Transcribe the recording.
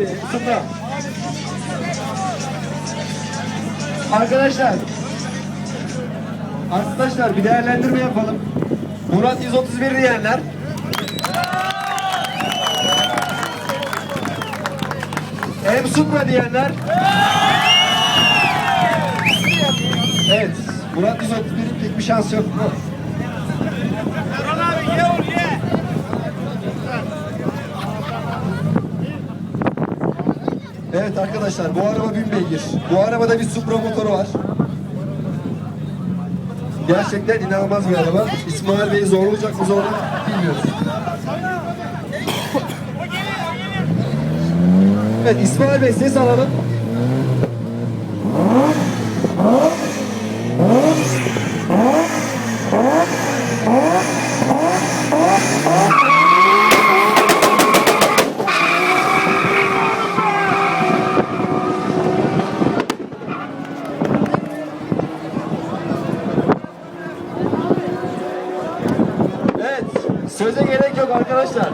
geldi. Supra. Arkadaşlar. Arkadaşlar bir değerlendirme yapalım. Murat 131 diyenler. M Supra diyenler. Evet. Murat 131'in pek bir şansı yok. Evet arkadaşlar bu araba 1000 beygir. Bu arabada bir Supra motoru var. Gerçekten inanılmaz bir araba. İsmail Bey'i zorlayacak mı zorlayacak mı bilmiyoruz. Evet İsmail Bey ses alalım. Evet söze gerek yok arkadaşlar.